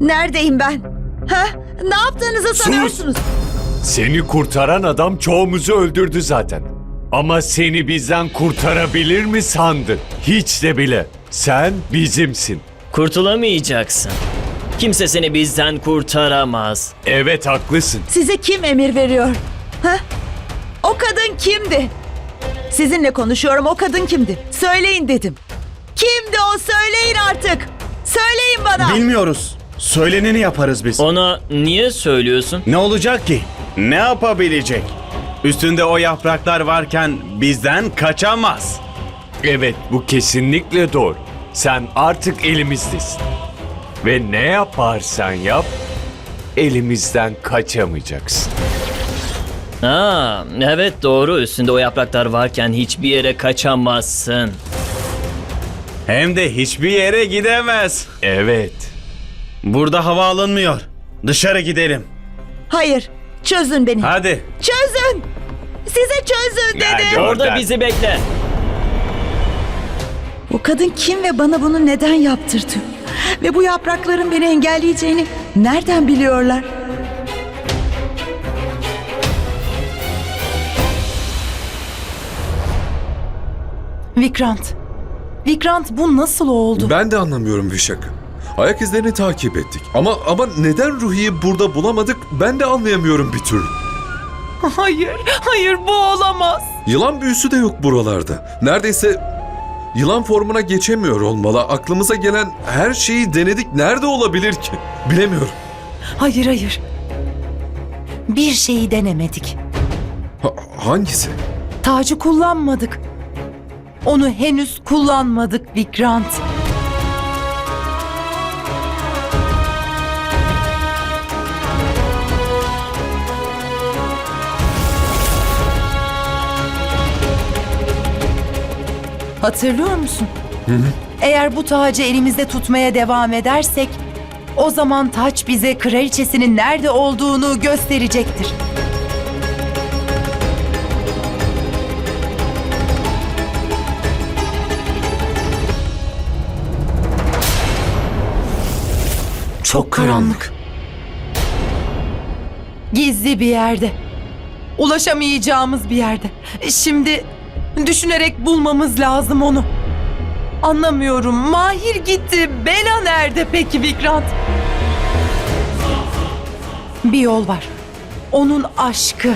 Neredeyim ben? Ha? Ne yaptığınızı sanıyorsunuz? Seni kurtaran adam çoğumuzu öldürdü zaten. Ama seni bizden kurtarabilir mi sandın? Hiç de bile. Sen bizimsin. Kurtulamayacaksın. Kimse seni bizden kurtaramaz. Evet haklısın. Size kim emir veriyor? Ha? O kadın kimdi? Sizinle konuşuyorum. O kadın kimdi? Söyleyin dedim. Kimdi o? Söyleyin artık. Söyleyin bana. Bilmiyoruz. Söyleneni yaparız biz. Ona niye söylüyorsun? Ne olacak ki? Ne yapabilecek? Üstünde o yapraklar varken bizden kaçamaz. Evet bu kesinlikle doğru. Sen artık elimizdesin. Ve ne yaparsan yap elimizden kaçamayacaksın. Aa, evet doğru. Üstünde o yapraklar varken hiçbir yere kaçamazsın. Hem de hiçbir yere gidemez. Evet. Burada hava alınmıyor. Dışarı gidelim. Hayır. Çözün beni. Hadi. Çözün. Size çözün dedim. o? Orada bizi bekle. Bu kadın kim ve bana bunu neden yaptırdı? Ve bu yaprakların beni engelleyeceğini nereden biliyorlar? Vikrant. Vikrant bu nasıl oldu? Ben de anlamıyorum Vişak. Ayak izlerini takip ettik. Ama ama neden Ruhi'yi burada bulamadık ben de anlayamıyorum bir türlü. Hayır, hayır bu olamaz. Yılan büyüsü de yok buralarda. Neredeyse yılan formuna geçemiyor olmalı. Aklımıza gelen her şeyi denedik. Nerede olabilir ki? Bilemiyorum. Hayır, hayır. Bir şeyi denemedik. Ha- hangisi? Tacı kullanmadık. Onu henüz kullanmadık Vikrant. Hatırlıyor musun? Eğer bu tacı elimizde tutmaya devam edersek, o zaman taç bize kraliçesinin nerede olduğunu gösterecektir. Çok karanlık. Gizli bir yerde. Ulaşamayacağımız bir yerde. Şimdi düşünerek bulmamız lazım onu. Anlamıyorum. Mahir gitti. Bela nerede peki Vikrant? Bir yol var. Onun aşkı.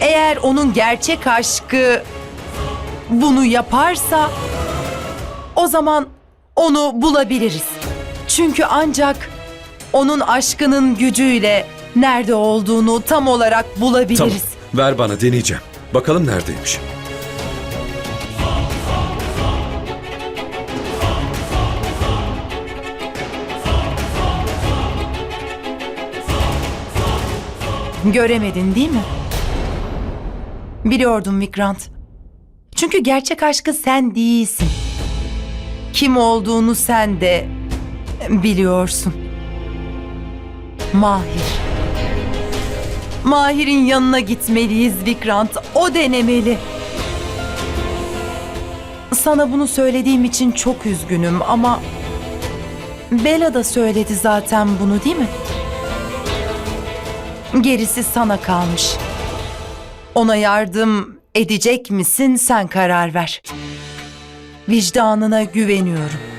Eğer onun gerçek aşkı bunu yaparsa o zaman onu bulabiliriz. Çünkü ancak onun aşkının gücüyle nerede olduğunu tam olarak bulabiliriz. Tamam. Ver bana deneyeceğim. Bakalım neredeymiş. Göremedin değil mi? Biliyordum Vikrant. Çünkü gerçek aşkı sen değilsin. Kim olduğunu sen de biliyorsun. Mahir. Mahir'in yanına gitmeliyiz Vikrant. O denemeli. Sana bunu söylediğim için çok üzgünüm ama Bela da söyledi zaten bunu değil mi? Gerisi sana kalmış. Ona yardım edecek misin sen karar ver. Vicdanına güveniyorum.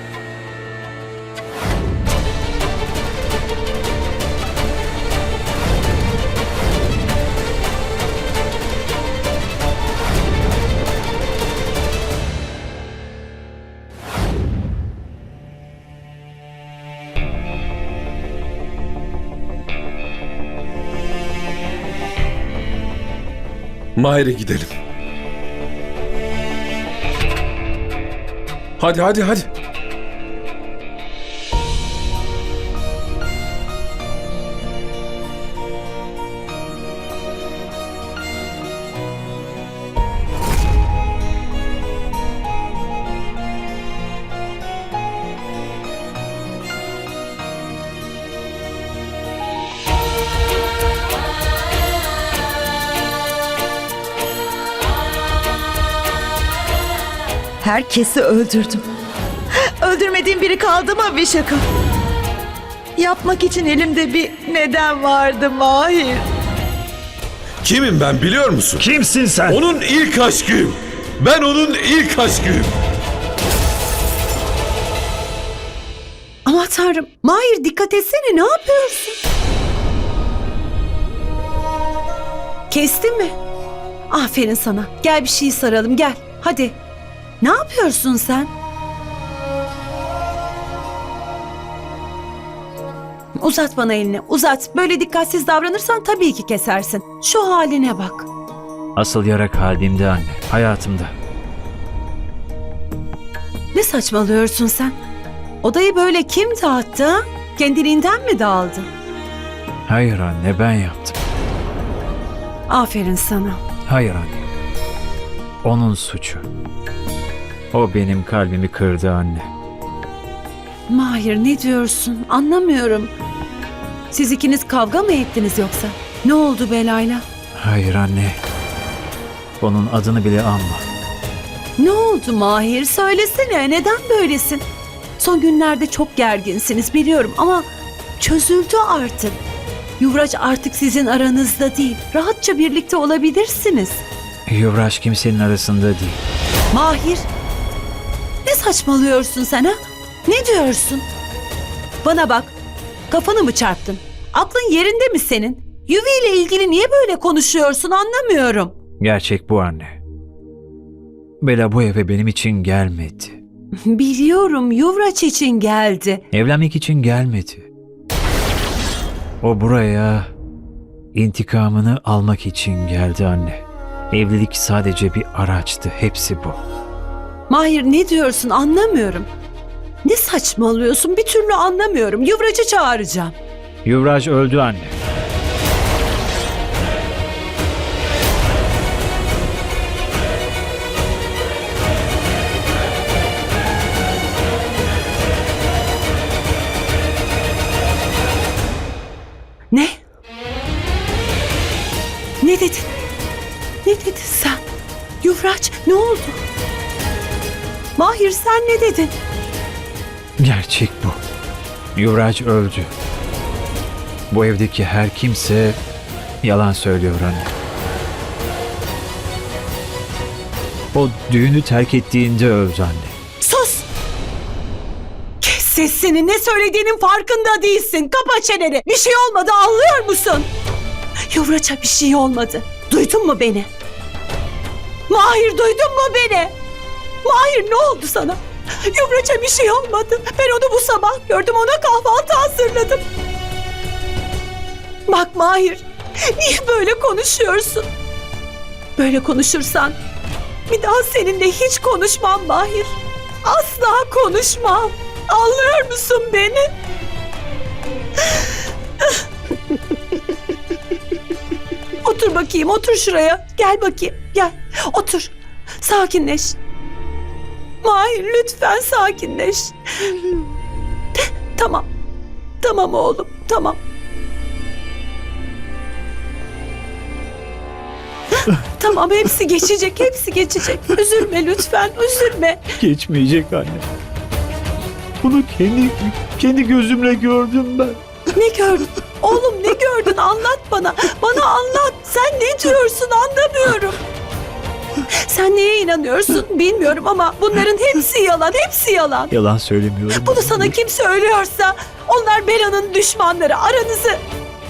Mahir'e gidelim. Hadi hadi hadi. Herkesi öldürdüm. Öldürmediğim biri kaldı mı Vişaka? Yapmak için elimde bir neden vardı Mahir. Kimim ben biliyor musun? Kimsin sen? Onun ilk aşkıyım. Ben onun ilk aşkıyım. Ama tanrım. Mahir dikkat etsene ne yapıyorsun? Kestin mi? Aferin sana. Gel bir şey saralım gel. Hadi. Ne yapıyorsun sen? Uzat bana elini. Uzat. Böyle dikkatsiz davranırsan tabii ki kesersin. Şu haline bak. Asıl yara kalbimde anne. Hayatımda. Ne saçmalıyorsun sen? Odayı böyle kim dağıttı? Kendiliğinden mi dağıldı? Hayır anne ben yaptım. Aferin sana. Hayır anne. Onun suçu. O benim kalbimi kırdı anne. Mahir ne diyorsun? Anlamıyorum. Siz ikiniz kavga mı ettiniz yoksa? Ne oldu Belayla? Hayır anne. Onun adını bile anma. Ne oldu Mahir? Söylesene neden böylesin? Son günlerde çok gerginsiniz biliyorum ama çözüldü artık. Yuvraç artık sizin aranızda değil. Rahatça birlikte olabilirsiniz. Yuvraş kimsenin arasında değil. Mahir. Ne saçmalıyorsun sen ha? Ne diyorsun? Bana bak. Kafanı mı çarptın? Aklın yerinde mi senin? Yuvi ile ilgili niye böyle konuşuyorsun anlamıyorum. Gerçek bu anne. Bela bu eve benim için gelmedi. Biliyorum Yuvraç için geldi. Evlenmek için gelmedi. O buraya intikamını almak için geldi anne. Evlilik sadece bir araçtı. Hepsi bu. Mahir ne diyorsun anlamıyorum. Ne saçmalıyorsun bir türlü anlamıyorum. Yuvraç'ı çağıracağım. Yuvraj öldü anne. Ne? Ne dedin? Ne dedin sen? Yuvraç ne oldu? Mahir sen ne dedin? Gerçek bu. Yuvraj öldü. Bu evdeki her kimse yalan söylüyor anne. O düğünü terk ettiğinde öldü anne. Sus! Kes sesini ne söylediğinin farkında değilsin. Kapa çeneni. Bir şey olmadı anlıyor musun? Yuvraç'a bir şey olmadı. Duydun mu beni? Mahir duydun mu beni? Mahir ne oldu sana? Yuvraç'a bir şey olmadı. Ben onu bu sabah gördüm. Ona kahvaltı hazırladım. Bak Mahir. Niye böyle konuşuyorsun? Böyle konuşursan bir daha seninle hiç konuşmam Mahir. Asla konuşmam. Anlıyor musun beni? otur bakayım, otur şuraya. Gel bakayım, gel. Otur. Sakinleş. Mahir lütfen sakinleş. tamam. Tamam oğlum, tamam. tamam hepsi geçecek, hepsi geçecek. Üzülme lütfen, üzülme. Geçmeyecek anne. Bunu kendi kendi gözümle gördüm ben. Ne gördün? Oğlum ne gördün? Anlat bana. Bana anlat. Sen ne diyorsun anlamıyorum. Sen neye inanıyorsun bilmiyorum ama bunların hepsi yalan, hepsi yalan. Yalan söylemiyorum. Bunu sana kim söylüyorsa onlar Bela'nın düşmanları. Aranızı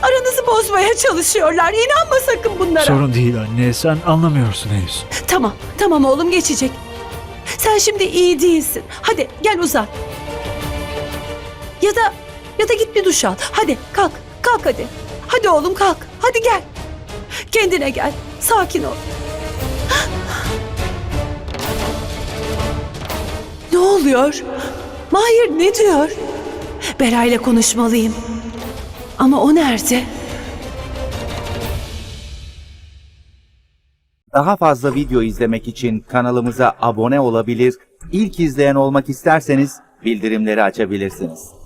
aranızı bozmaya çalışıyorlar. İnanma sakın bunlara. Sorun değil anne. Sen anlamıyorsun henüz. Tamam, tamam oğlum geçecek. Sen şimdi iyi değilsin. Hadi gel uzan. Ya da ya da git bir duş al. Hadi kalk, kalk hadi. Hadi oğlum kalk. Hadi gel. Kendine gel. Sakin ol. Ne oluyor? Mahir ne diyor? Bera ile konuşmalıyım. Ama o nerede? Daha fazla video izlemek için kanalımıza abone olabilir, ilk izleyen olmak isterseniz bildirimleri açabilirsiniz.